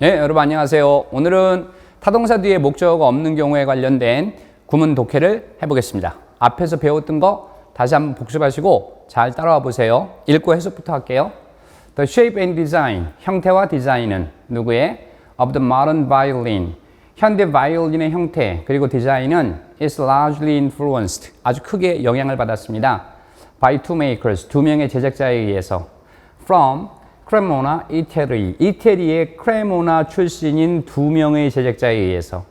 네, 여러분 안녕하세요. 오늘은 타동사 뒤에 목적어가 없는 경우에 관련된 구문 독해를 해보겠습니다. 앞에서 배웠던 거 다시 한번 복습하시고 잘 따라와 보세요. 읽고 해석부터 할게요. The shape and design, 형태와 디자인은 누구의? Of the modern violin, 현대 바이올린의 형태 그리고 디자인은 is largely influenced, 아주 크게 영향을 받았습니다. By two makers, 두 명의 제작자에 의해서 from 크레모나 이태리, 이태리의 크레모나 출신인 두 명의 제작자에 의해서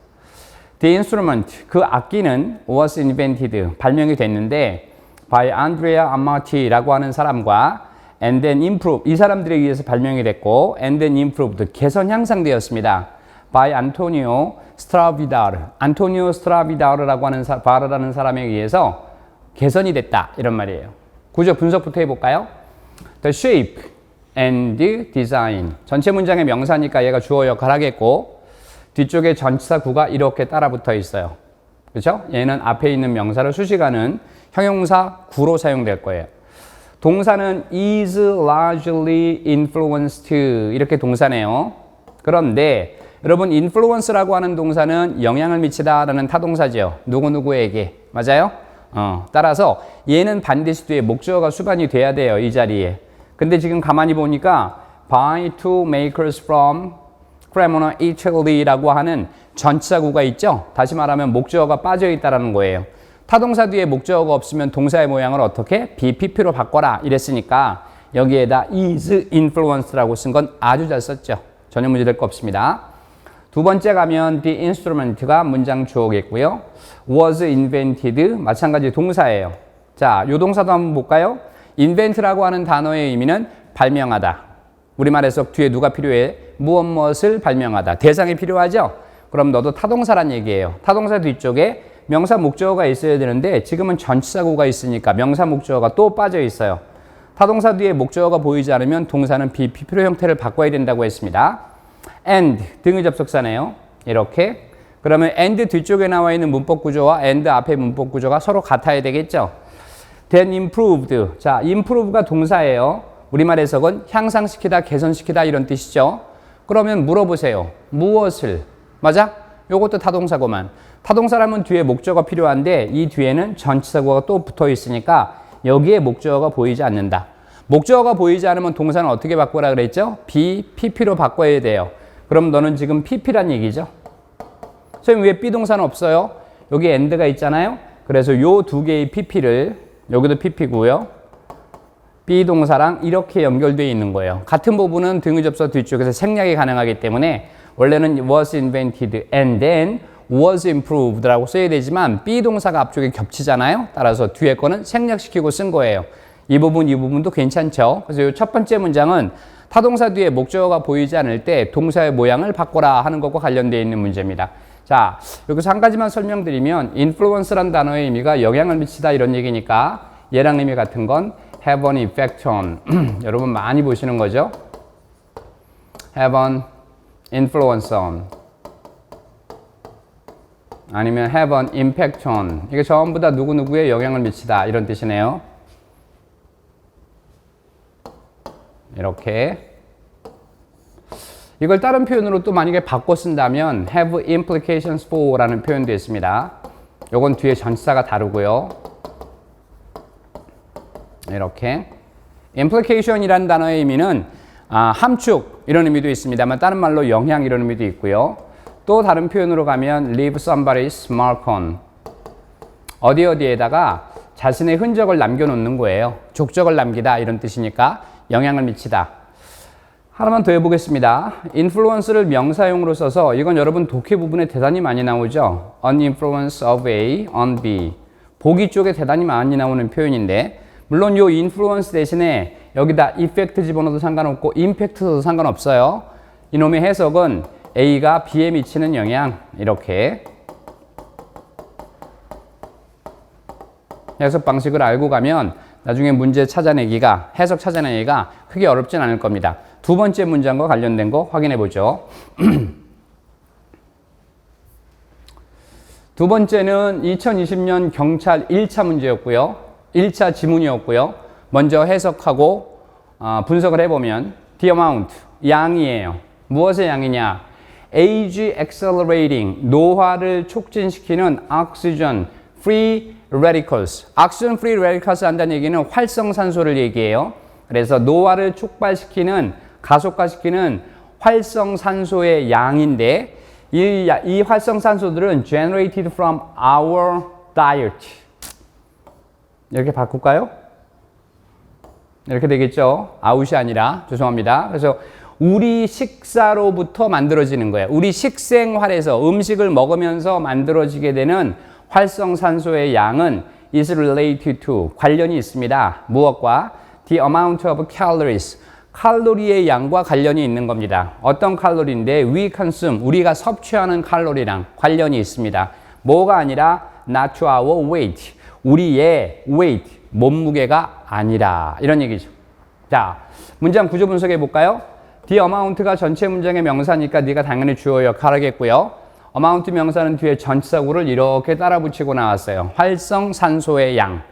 The instrument, 그 악기는 was invented, 발명이 됐는데 by Andrea Amati라고 하는 사람과 and then improved, 이 사람들에 의해서 발명이 됐고 and then improved, 개선 향상되었습니다. by Antonio Stradivari, 안토니오 스트라비다르라고 하는 사, 바르라는 사람에 의해서 개선이 됐다 이런 말이에요. 구조 분석부터 해볼까요? The shape and design. 전체 문장의 명사니까 얘가 주어 역할 하겠고 뒤쪽에 전치사 구가 이렇게 따라 붙어 있어요. 그렇죠? 얘는 앞에 있는 명사를 수식하는 형용사 구로 사용될 거예요. 동사는 is largely influenced 이렇게 동사네요. 그런데 여러분 influence라고 하는 동사는 영향을 미치다라는 타동사죠. 누구누구에게. 맞아요? 어, 따라서 얘는 반드시 뒤에 목적어가 수반이 돼야 돼요. 이 자리에. 근데 지금 가만히 보니까 by two makers from Cremona, Italy라고 하는 전치사구가 있죠. 다시 말하면 목적어가 빠져 있다라는 거예요. 타동사 뒤에 목적어가 없으면 동사의 모양을 어떻게 BPP로 바꿔라 이랬으니까 여기에다 is influenced라고 쓴 건 아주 잘 썼죠. 전혀 문제 될 거 없습니다. 두 번째 가면 the instrument가 문장 주어겠고요. was invented 마찬가지 동사예요. 자, 요 동사도 한번 볼까요? Invent라고 하는 단어의 의미는 발명하다. 우리말에서 뒤에 누가 필요해? 무엇 무엇을 발명하다. 대상이 필요하죠? 그럼 너도 타동사란 얘기예요. 타동사 뒤쪽에 명사 목적어가 있어야 되는데 지금은 전치사구가 있으니까 명사 목적어가 또 빠져 있어요. 타동사 뒤에 목적어가 보이지 않으면 동사는 비필요 형태를 바꿔야 된다고 했습니다. and 등의 접속사네요. 이렇게. 그러면 and 뒤쪽에 나와 있는 문법 구조와 and 앞에 문법 구조가 서로 같아야 되겠죠? Then improved. 자, improve가 동사예요. 우리말 해석은 향상시키다, 개선시키다 이런 뜻이죠. 그러면 물어보세요. 무엇을? 맞아? 요것도 타동사고만. 타동사라면 뒤에 목적어가 필요한데 이 뒤에는 전치사구가 또 붙어 있으니까 여기에 목적어가 보이지 않는다. 목적어가 보이지 않으면 동사는 어떻게 바꾸라 그랬죠? be, pp로 바꿔야 돼요. 그럼 너는 지금 pp란 얘기죠? 선생님 왜 비동사는 없어요? 여기 and가 있잖아요. 그래서 요 두 개의 pp를 여기도 pp고요. 비동사랑 이렇게 연결되어 있는 거예요. 같은 부분은 등의 접속 뒤쪽에서 생략이 가능하기 때문에 원래는 was invented and then was improved라고 써야 되지만 비동사가 앞쪽에 겹치잖아요. 따라서 뒤에 거는 생략시키고 쓴 거예요. 이 부분, 이 부분도 괜찮죠. 그래서 이 첫 번째 문장은 타동사 뒤에 목적어가 보이지 않을 때 동사의 모양을 바꿔라 하는 것과 관련되어 있는 문제입니다. 자, 여기서 한 가지만 설명드리면 influence란 단어의 의미가 영향을 미치다 이런 얘기니까 얘랑 의미 같은 건 have an effect on. 여러분 많이 보시는 거죠? have an influence on. 아니면 have an impact on. 이게 전부 다 누구누구에 영향을 미치다 이런 뜻이네요. 이렇게. 이걸 다른 표현으로 또 만약에 바꿔 쓴다면 have implications for 라는 표현도 있습니다. 요건 뒤에 전치사가 다르고요. 이렇게. implication이라는 단어의 의미는 아, 함축 이런 의미도 있습니다만 다른 말로 영향 이런 의미도 있고요. 또 다른 표현으로 가면 leave somebody's mark on 어디 어디에다가 자신의 흔적을 남겨놓는 거예요. 족적을 남기다 이런 뜻이니까 영향을 미치다. 하나만 더 해보겠습니다. influence를 명사용으로 써서 이건 여러분 독해 부분에 대단히 많이 나오죠. an influence of A on B. 보기 쪽에 대단히 많이 나오는 표현인데 물론 요 influence 대신에 여기다 effect 집어넣어도 상관없고 impact도 상관없어요. 이놈의 해석은 A가 B에 미치는 영향 이렇게 해석 방식을 알고 가면 나중에 문제 찾아내기가 해석 찾아내기가 크게 어렵진 않을 겁니다. 두 번째 문장과 관련된 거 확인해 보죠. 두 번째는 2020년 경찰 1차 문제였고요. 1차 지문이었고요. 먼저 해석하고 어, 분석을 해보면 the amount, 양이에요. 무엇의 양이냐? age accelerating 노화를 촉진시키는 oxygen free radicals. oxygen free radicals 한다는 얘기는 활성산소를 얘기해요. 그래서 노화를 촉발시키는 가속화시키는 활성산소의 양인데 이, 야- 이 활성산소들은 generated from our diet. 이렇게 바꿀까요? 이렇게 되겠죠. 아웃이 아니라 죄송합니다. 그래서 우리 식사로부터 만들어지는 거예요. 우리 식생활에서 음식을 먹으면서 만들어지게 되는 활성산소의 양은 is related to 관련이 있습니다. 무엇과 the amount of calories 칼로리의 양과 관련이 있는 겁니다. 어떤 칼로리인데 we consume 우리가 섭취하는 칼로리랑 관련이 있습니다. 뭐가 아니라 not our weight 우리의 weight 몸무게가 아니라 이런 얘기죠. 자, 문장 구조 분석해 볼까요? the amount가 전체 문장의 명사니까 네가 당연히 주어 역할하겠고요. amount 명사는 뒤에 전치사구를 이렇게 따라 붙이고 나왔어요. 활성 산소의 양.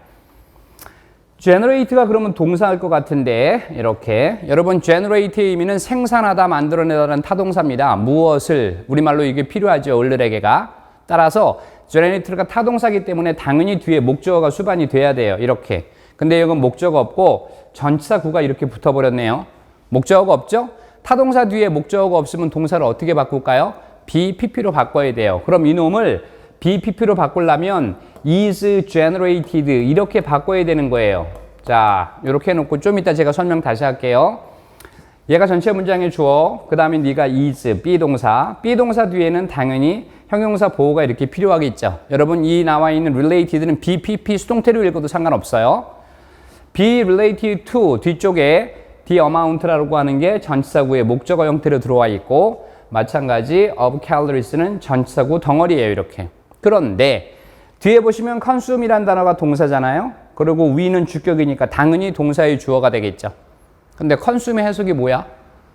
Generate가 그러면 동사일 것 같은데 이렇게 여러분 generate의 의미는 생산하다 만들어내다는 타동사입니다. 무엇을 우리말로 이게 필요하죠. 을르에게가 따라서 generate가 타동사기 때문에 당연히 뒤에 목적어가 수반이 돼야 돼요. 이렇게. 근데 이건 목적어 없고 전치사 구가 이렇게 붙어 버렸네요. 목적어가 없죠? 타동사 뒤에 목적어가 없으면 동사를 어떻게 바꿀까요? BPP로 바꿔야 돼요. 그럼 이놈을 BPP로 바꾸려면 is generated 이렇게 바꿔야 되는 거예요. 자, 이렇게 해놓고 좀 이따 제가 설명 다시 할게요. 얘가 전체 문장의 주어, 그 다음에 네가 is, 비동사. 비동사 뒤에는 당연히 형용사 보호가 이렇게 필요하겠죠. 여러분 이 나와 있는 related는 BPP 수동태로 읽어도 상관없어요. be related to 뒤쪽에 the amount라고 하는 게 전치사구의 목적어 형태로 들어와 있고 마찬가지 of calories는 전치사구 덩어리예요 이렇게 그런데 뒤에 보시면 consume이란 단어가 동사잖아요 그리고 we는 주격이니까 당연히 동사의 주어가 되겠죠 근데 consume의 해석이 뭐야?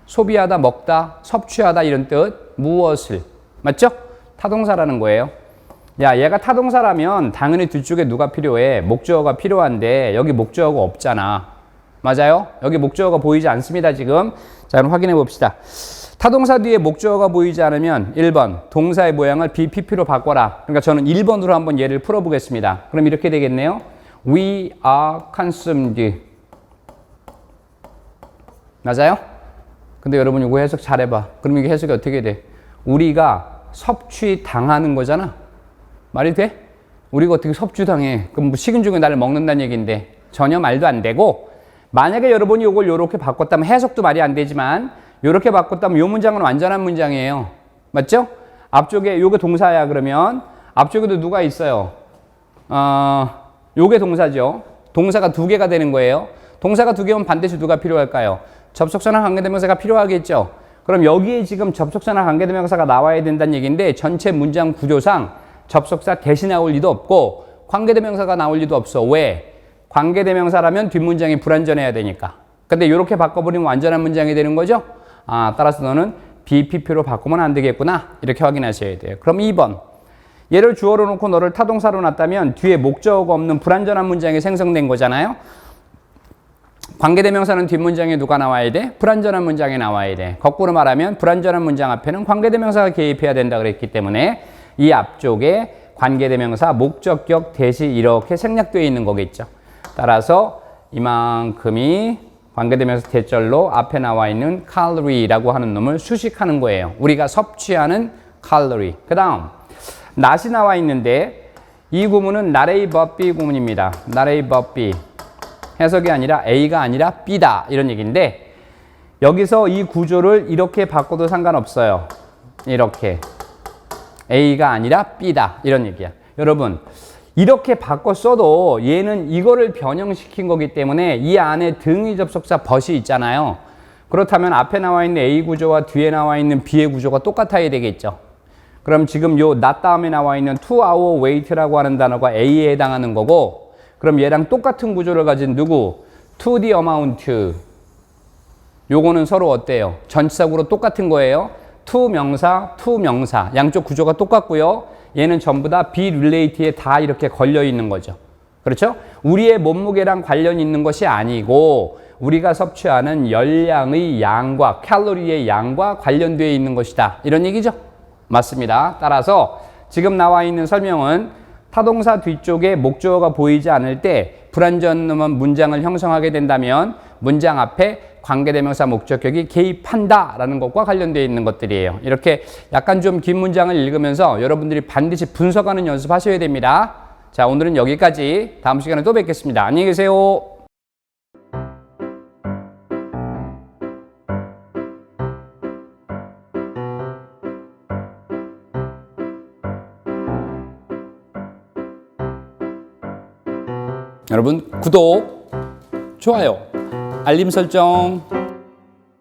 소비하다, 먹다, 섭취하다 이런 뜻 무엇을 맞죠? 타동사라는 거예요 야, 얘가 타동사라면 당연히 뒤쪽에 누가 필요해? 목적어가 필요한데 여기 목적어가 없잖아. 맞아요? 여기 목적어가 보이지 않습니다, 지금. 자, 그럼 확인해 봅시다. 타동사 뒤에 목적어가 보이지 않으면 1번 동사의 모양을 BPP로 바꿔라. 그러니까 저는 1번으로 한번 예를 풀어 보겠습니다. 그럼 이렇게 되겠네요. We are consumed. 맞아요? 근데 여러분 이거 해석 잘 해봐. 그럼 이게 해석이 어떻게 돼? 우리가 섭취 당하는 거잖아. 말이 돼? 우리가 어떻게 섭취당해? 그럼 뭐 식은 죽은 나를 먹는다는 얘기인데 전혀 말도 안 되고 만약에 여러분이 이걸 이렇게 바꿨다면 해석도 말이 안 되지만 이렇게 바꿨다면 이 문장은 완전한 문장이에요. 맞죠? 앞쪽에 요게 동사야 그러면 앞쪽에도 누가 있어요? 어, 요게 동사죠. 동사가 두 개가 되는 거예요. 동사가 두 개면 반드시 누가 필요할까요? 접속사나 관계대명사가 필요하겠죠. 그럼 여기에 지금 접속사나 관계대명사가 나와야 된다는 얘기인데 전체 문장 구조상 접속사 대신 나올 리도 없고 관계대명사가 나올 리도 없어. 왜? 관계대명사라면 뒷문장이 불완전해야 되니까. 근데 이렇게 바꿔버리면 완전한 문장이 되는 거죠? 아, 따라서 너는 BPP로 바꾸면 안 되겠구나. 이렇게 확인하셔야 돼요. 그럼 2번. 얘를 주어로 놓고 너를 타동사로 놨다면 뒤에 목적어가 없는 불완전한 문장이 생성된 거잖아요. 관계대명사는 뒷문장에 누가 나와야 돼? 불완전한 문장에 나와야 돼. 거꾸로 말하면 불완전한 문장 앞에는 관계대명사가 개입해야 된다 그랬기 때문에 이 앞쪽에 관계대명사 목적격 대시 이렇게 생략되어 있는 거겠죠. 따라서 이만큼이 관계대명사 대절로 앞에 나와 있는 칼로리라고 하는 놈을 수식하는 거예요. 우리가 섭취하는 칼로리. 그 다음 낫이 나와 있는데 이 구문은 나레이 법비 구문입니다. 나레이 법비. 해석이 아니라 A가 아니라 B다 이런 얘기인데 여기서 이 구조를 이렇게 바꿔도 상관없어요. 이렇게 A가 아니라 B다 이런 얘기야. 여러분 이렇게 바꿔 써도 얘는 이거를 변형시킨 거기 때문에 이 안에 등위 접속사 벗이 있잖아요. 그렇다면 앞에 나와 있는 A 구조와 뒤에 나와 있는 B의 구조가 똑같아야 되겠죠. 그럼 지금 요 not 다음에 나와 있는 to our weight라고 하는 단어가 A에 해당하는 거고 그럼 얘랑 똑같은 구조를 가진 누구? to the amount. 요거는 서로 어때요? 전치사구로 똑같은 거예요. to 명사, to 명사. 양쪽 구조가 똑같고요. 얘는 전부 다 relate에 다 이렇게 걸려 있는 거죠. 그렇죠? 우리의 몸무게랑 관련이 있는 것이 아니고 우리가 섭취하는 열량의 양과 칼로리의 양과 관련되어 있는 것이다. 이런 얘기죠? 맞습니다. 따라서 지금 나와 있는 설명은 타동사 뒤쪽에 목적어가 보이지 않을 때 불완전한 문장을 형성하게 된다면 문장 앞에 관계대명사 목적격이 개입한다라는 것과 관련되어 있는 것들이에요. 이렇게 약간 좀 긴 문장을 읽으면서 여러분들이 반드시 분석하는 연습하셔야 됩니다. 자, 오늘은 여기까지. 다음 시간에 또 뵙겠습니다. 안녕히 계세요. 여러분 구독, 좋아요, 알림 설정